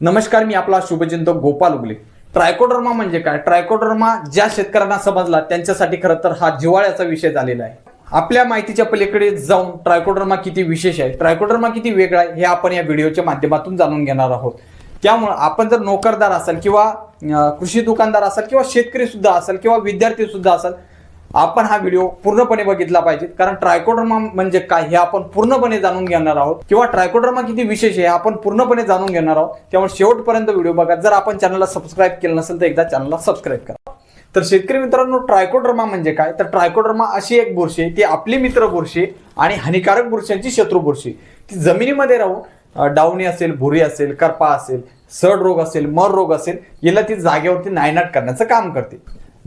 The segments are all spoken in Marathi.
नमस्कार मी आपला शुभचिंतक गोपाल उगले. ट्रायकोडर्मा म्हणजे काय? ट्रायकोडर्मा ज्या शेतकऱ्यांना समजला त्यांच्यासाठी खरं तर हा जिवाळ्याचा विषय झालेला आहे. आपल्या माहितीच्या पलीकडे जाऊन ट्रायकोडर्मा किती विशेष आहे ट्रायकोडर्मा किती वेगळा आहे हे आपण या व्हिडिओच्या माध्यमातून जाणून घेणार आहोत. त्यामुळं आपण जर नोकरदार असाल किंवा कृषी दुकानदार असाल किंवा शेतकरी सुद्धा असाल किंवा विद्यार्थी सुद्धा असाल आपण हा व्हिडिओ पूर्णपणे बघितला पाहिजे. कारण ट्रायकोड्रमा म्हणजे काय हे आपण पूर्णपणे जाणून घेणार आहोत. किंवा ट्रायकोड्रमा किती विशेष आहे हे आपण पूर्णपणे जाणून घेणार आहोत. त्यामुळे शेवटपर्यंत व्हिडिओ बघा. जर आपण चॅनलला सबस्क्राईब केलं नसेल तर एकदा चॅनलला सबस्क्राईब करा. तर शेतकरी मित्रांनो ट्रायकोड्रमा म्हणजे काय? तर ट्रायकोड्रमा अशी एक बुरशी आहे ती आपली मित्र बुरशी आणि हानिकारक बुरशांची शत्रू बुरशी. ती जमिनीमध्ये राहून डावणी असेल भुरी असेल करपा असेल सड रोग असेल मर रोग असेल याला ती जागेवरती नायनाट करण्याचं काम करते.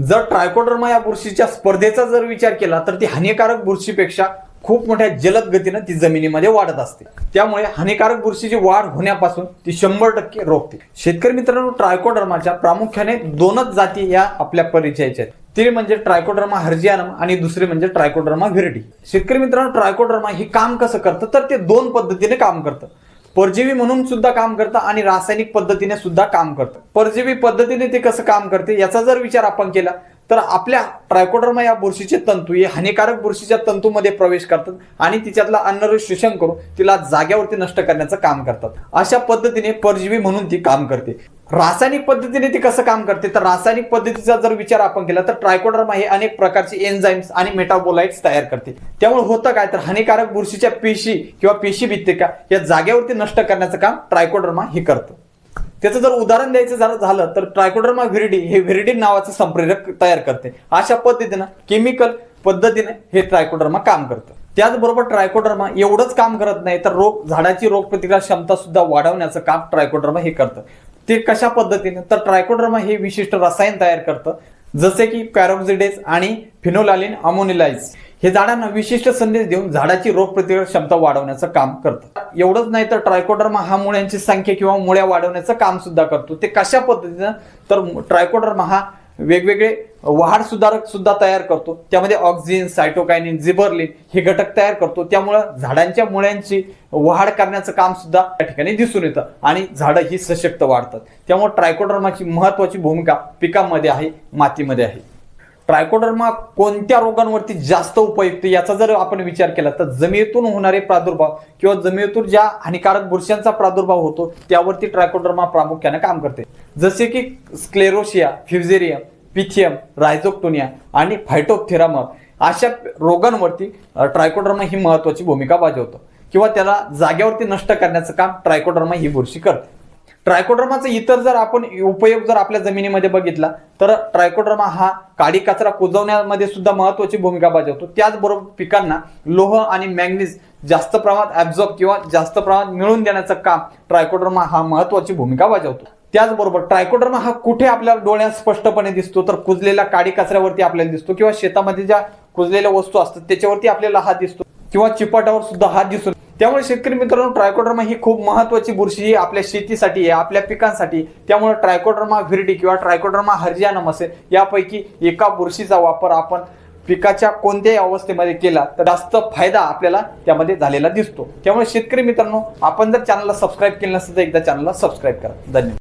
जर ट्रायकोडर्मा या बुरशीच्या स्पर्धेचा जर विचार केला तर ती हानिकारक बुरशीपेक्षा खूप मोठ्या जलद गतीनं ती जमिनीमध्ये वाढत असते. त्यामुळे हानिकारक बुरशीची वाढ होण्यापासून ती शंभर टक्के रोखते. शेतकरी मित्रांनो ट्रायकोडर्माच्या प्रामुख्याने दोनच जाती या आपल्या परिचयाच्या आहेत. ते म्हणजे ट्रायकोडर्मा हर्जियानम आणि दुसरे म्हणजे ट्रायकोडर्मा व्हिरटी शेतकरी मित्रांनो ट्रायकोडर्मा हे काम कसं करतं? तर ते दोन पद्धतीने काम करतं. परजीवी म्हणून सुद्धा काम करतं आणि रासायनिक पद्धतीने सुद्धा काम करतं. परजीवी पद्धतीने ते कसं काम करते याचा जर विचार आपण केला तर आपल्या ट्रायकोडर्मा या बुरशीचे तंतू हे हानिकारक बुरशीच्या तंतूमध्ये प्रवेश करतात आणि तिच्यातला अन्नरस शोषण करून तिला जाग्यावरती नष्ट करण्याचं काम करतात. अशा पद्धतीने परजीवी म्हणून ती काम करते. रासायनिक पद्धतीने ती कसं काम करते? तर रासायनिक पद्धतीचा जर विचार आपण केला तर ट्रायकोडर्मा हे अनेक प्रकारचे एन्झाईम्स आणि मेटाबोलाइट्स तयार करते. त्यामुळे होतं काय? तर हानिकारक बुरशीच्या पेशी किंवा पेशी भित्तिका या जागेवरती नष्ट करण्याचं काम ट्रायकोडर्मा हे करतं. त्याचं जर उदाहरण द्यायचं झालं झालं तर ट्रायकोडर्मा व्हिरिडी हे व्हिरिडीन नावाचं संप्रेरक तयार करते. अशा पद्धतीनं केमिकल पद्धतीने हे ट्रायकोडर्मा काम करतं. त्याचबरोबर ट्रायकोडर्मा एवढंच काम करत नाही तर रोग झाडाची रोगप्रतिकार क्षमता सुद्धा वाढवण्याचं काम ट्रायकोडर्मा हे करतं. ते कशा पद्धतीने? तर ट्रायकोडर्मा हे विशिष्ट रसायन तयार करतं. जसे की पॅरोक्झिडेज आणि फिनोलालिन अमोनिलाइज हे झाडांना विशिष्ट संदेश देऊन झाडाची रोगप्रतिकार क्षमता वाढवण्याचं काम करतं. एवढंच नाही तर ट्रायकोडर्मा हा मुळ्यांची संख्या किंवा मुळ्या वाढवण्याचं काम सुद्धा करतो. ते कशा पद्धतीनं? तर ट्रायकोडर्मा हा वेगवेगळे वाढ सुधारक सुद्धा तयार करतो. त्यामध्ये ऑक्सिजन सायटोकायनिन जिबरलिन हे घटक तयार करतो. त्यामुळं झाडांच्या मुळ्यांची वाढ करण्याचं काम सुद्धा त्या ठिकाणी दिसून येतं आणि झाडं ही सशक्त वाढतात. त्यामुळे ट्रायकोडर्माची महत्वाची भूमिका पिकांमध्ये आहे मातीमध्ये आहे. ट्रायकोडर्मा कोणत्या रोगांवरती जास्त उपयुक्त याचा जर आपण विचार केला तर जमिनीतून होणारे प्रादुर्भाव किंवा जमिनीतून ज्या हानिकारक बुरशांचा प्रादुर्भाव होतो त्यावरती ट्रायकोडर्मा प्रामुख्याने काम करते. जसे की स्क्लेरोशिया फ्युझेरियम पिथियम रायझोक्टोनिया आणि फायटोथेरामर अशा रोगांवरती ट्रायकोडर्मा ही महत्वाची भूमिका बजावतं. किंवा त्याला जाग्यावरती नष्ट करण्याचं काम ट्रायकोडर्मा ही बुरशी करते. ट्रायकोड्रमाचा इतर जर आपण उपयोग जर आपल्या जमिनीमध्ये बघितला तर ट्रायकोड्रमा हा काडी कचरा कुजवण्यामध्ये सुद्धा महत्वाची भूमिका बजावतो. त्याचबरोबर पिकांना लोह आणि मॅग्नीज जास्त प्रमाणात ऍब्झॉर्ब किंवा जास्त प्रमाणात मिळवून देण्याचं काम ट्रायकोड्रमा हा महत्वाची भूमिका बजावतो. त्याचबरोबर ट्रायकोड्रमा हा कुठे आपल्याला डोळ्यात स्पष्टपणे दिसतो तर कुजलेल्या काडी कचऱ्यावरती आपल्याला दिसतो किंवा शेतामध्ये ज्या कुजलेल्या वस्तू असतात त्याच्यावरती आपल्याला हा दिसतो किंवा चिपाटावर सुद्धा हात दिसून त्यामुळे शेतकरी मित्रांनो ट्रायकोडर्मा ही खूप महत्वाची बुरशी ही आपल्या शेतीसाठी आहे आपल्या पिकांसाठी त्यामुळे ट्रायकोडर्मा व्हिरडी किंवा ट्रायकोडर्मा हर्जियानम असेल यापैकी एका बुरशीचा वापर आपण पिकाच्या कोणत्याही अवस्थेमध्ये केला तर जास्त फायदा आपल्याला त्यामध्ये झालेला दिसतो. त्यामुळे शेतकरी मित्रांनो आपण जर चॅनलला सबस्क्राईब केलं नसेल तर एकदा चॅनलला सबस्क्राईब करा. धन्यवाद.